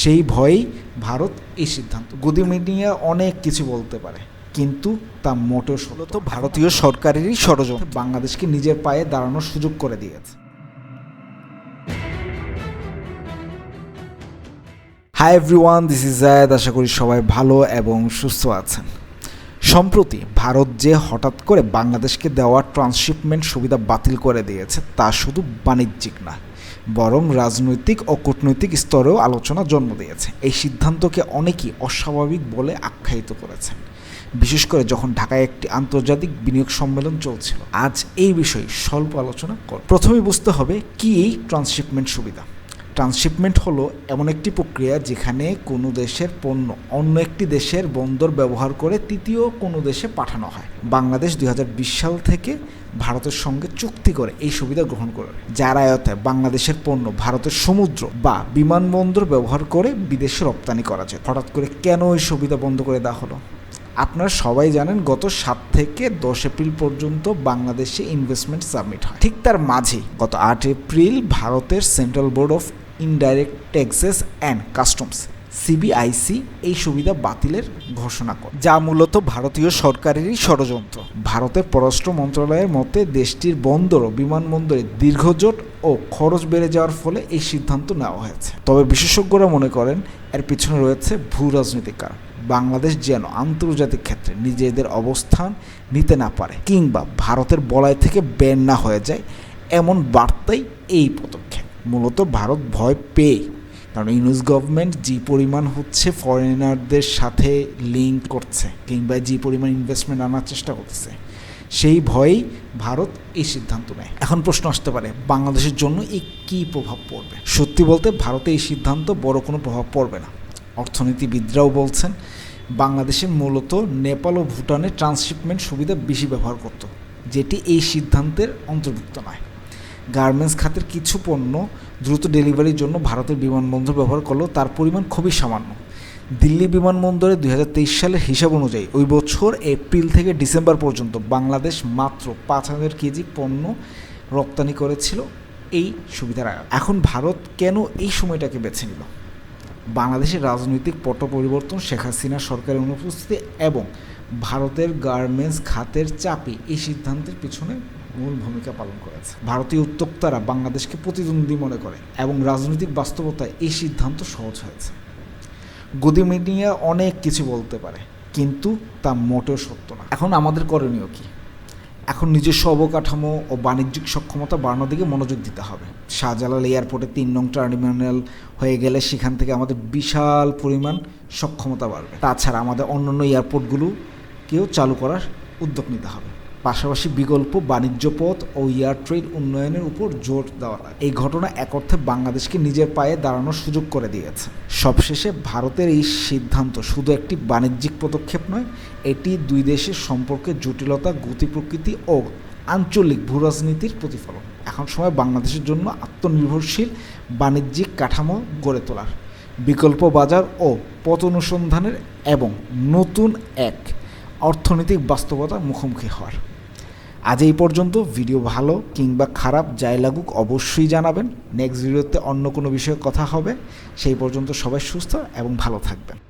সেই ভয়েই ভারত এই সিদ্ধান্ত। গদি মিডিয়া অনেক কিছু বলতে পারে কিন্তু তা মোটেও মূলত ভারতীয় সরকারেরই ষড়যন্ত্র। বাংলাদেশকে নিজের পায়ে দাঁড়ানোর সুযোগ করে দিয়েছে। Hi everyone this is Zayed আশা করি সবাই ভালো এবং সুস্থ আছেন। সম্প্রতি ভারত যে হঠাৎ করে বাংলাদেশকে দেওয়া ট্রান্সশিপমেন্ট সুবিধা বাতিল করে দিয়েছে তা শুধু বাণিজ্যিক না বরং রাজনৈতিক ও কূটনৈতিক স্তরেও আলোচনা জন্ম দিয়েছে। এই সিদ্ধান্তকে অনেকেই অস্বাভাবিক বলে আখ্যায়িত করেছেন। বিশেষ করে যখন ঢাকায় একটি আন্তর্জাতিক বিনিয়োগ সম্মেলন চলছিল। আজ এই বিষয়ে স্বল্প আলোচনা কর প্রথমে বুঝতে হবে কি এই ট্রান্সশিপমেন্ট সুবিধা। ট্রান্সশিপমেন্ট হলো এমন একটি প্রক্রিয়া যেখানে কোনো দেশের পণ্য অন্য একটি দেশের বন্দর ব্যবহার করে তৃতীয় কোনো দেশে পাঠানো হয়। বাংলাদেশ দু হাজার বিশ সাল থেকে ভারতের সঙ্গে চুক্তি করে এই সুবিধা গ্রহণ করে, যার আয়তায় বাংলাদেশের পণ্য ভারতের সমুদ্র বা বিমানবন্দর ব্যবহার করে বিদেশে রপ্তানি করা যায়। হঠাৎ করে কেন এই সুবিধা বন্ধ করে দেওয়া হলো? আপনারা সবাই জানেন গত সাত থেকে দশ এপ্রিল পর্যন্ত বাংলাদেশে ইনভেস্টমেন্ট সাবমিট হয়। ঠিক তার মাঝেই গত আট এপ্রিল ভারতের central board of indirect taxes and customs CBIC এই সুবিধা বাতিলের ঘোষণা করে। যা মূলত ভারতীয় সরকারেরই ষড়যন্ত্র। ভারতের পররাষ্ট্র মন্ত্রণালয়ের মতে দেশটির বন্দর ও বিমানবন্দরে দীর্ঘজোট ও খরচ বেড়ে যাওয়ার ফলে এই সিদ্ধান্ত নেওয়া হয়েছে। তবে বিশেষজ্ঞরা মনে করেন, এর পিছনে রয়েছে ভূ রাজনৈতিক কারণ। বাংলাদেশ যেন আন্তর্জাতিক ক্ষেত্রে নিজেদের অবস্থান নিতে না পারে কিংবা ভারতের বলয় থেকে বের না হয়ে যায়, এমন বার্তাই এই পদক্ষেপ। মূলত ভারত ভয় পেয়ে, কারণ ইউনুস গভর্নমেন্ট যে পরিমাণ হচ্ছে ফরেনারদের সাথে লিঙ্ক করছে কিংবা যে পরিমাণ ইনভেস্টমেন্ট আনার চেষ্টা করতেছে, সেই ভয়েই ভারত এই সিদ্ধান্ত নেয়। এখন প্রশ্ন আসতে পারে, বাংলাদেশের জন্য এই কী প্রভাব পড়বে? সত্যি বলতে ভারতে এই সিদ্ধান্ত বড় কোনো প্রভাব পড়বে না। অর্থনীতিবিদরাও বলছেন, বাংলাদেশে মূলত নেপাল ও ভুটানে ট্রান্সশিপমেন্ট সুবিধা বেশি ব্যবহার করত, যেটি এই সিদ্ধান্তের অন্তর্ভুক্ত নয়। গার্মেন্টস খাতের কিছু পণ্য দ্রুত ডেলিভারির জন্য ভারতের বিমানবন্দর ব্যবহার করলেও তার পরিমাণ খুবই সামান্য। দিল্লি বিমানবন্দরে দুই হাজার তেইশ সালের হিসাব অনুযায়ী ওই বছর এপ্রিল থেকে ডিসেম্বর পর্যন্ত বাংলাদেশ মাত্র পাঁচ হাজার কেজি পণ্য রপ্তানি করেছিল এই সুবিধার এখন ভারত কেন এই সময়টাকে বেছে নিল? বাংলাদেশের রাজনৈতিক পট পরিবর্তন শেখ হাসিনা সরকারের অনুপস্থিতি এবং ভারতের গার্মেন্টস খাতের চাপে এই সিদ্ধান্তের পিছনে মূল ভূমিকা পালন করেছে। ভারতীয় উদ্যোক্তারা বাংলাদেশকে প্রতিদ্বন্দ্বী মনে করে এবং রাজনৈতিক বাস্তবতায় এই সিদ্ধান্ত সহজ হয়েছে। গদি মিডিয়া অনেক কিছু বলতে পারে, কিন্তু তা মোটেও সত্য না। এখন আমাদের করণীয় কী? এখন নিজস্ব অবকাঠামো ও বাণিজ্যিক সক্ষমতা বাড়ানোর দিকে মনোযোগ দিতে হবে। শাহজালাল এয়ারপোর্টে তিন নং টার্মিনাল হয়ে গেলে সেখান থেকে আমাদের বিশাল পরিমাণ সক্ষমতা বাড়বে। তাছাড়া আমাদের অন্যান্য এয়ারপোর্টগুলোকেও চালু করার উদ্যোগ নিতে হবে। পাশাপাশি বিকল্প বাণিজ্য পথ ও এয়ার ট্রেড উন্নয়নের উপর জোর দেওয়া এই ঘটনা এক অর্থে বাংলাদেশকে নিজের পায়ে দাঁড়ানোর সুযোগ করে দিয়েছে। সবশেষে ভারতের এই সিদ্ধান্ত শুধু একটি বাণিজ্যিক পদক্ষেপ নয়, এটি দুই দেশের সম্পর্কে জটিলতা, গতি প্রকৃতি ও আঞ্চলিক ভূরাজনীতির প্রতিফলন। এখন সময় বাংলাদেশের জন্য আত্মনির্ভরশীল বাণিজ্যিক কাঠামো গড়ে তোলার। বিকল্প বাজার ও পথ অনুসন্ধানের এবং নতুন এক অর্থনৈতিক বাস্তবতার মুখোমুখি হওয়ার। আজ এই পর্যন্ত। ভিডিও ভালো কিংবা খারাপ যাই লাগুক, অবশ্যই জানাবেন। নেক্সট ভিডিওতে অন্য কোনো বিষয়ে কথা হবে। সেই পর্যন্ত সবাই সুস্থ এবং ভালো থাকবেন।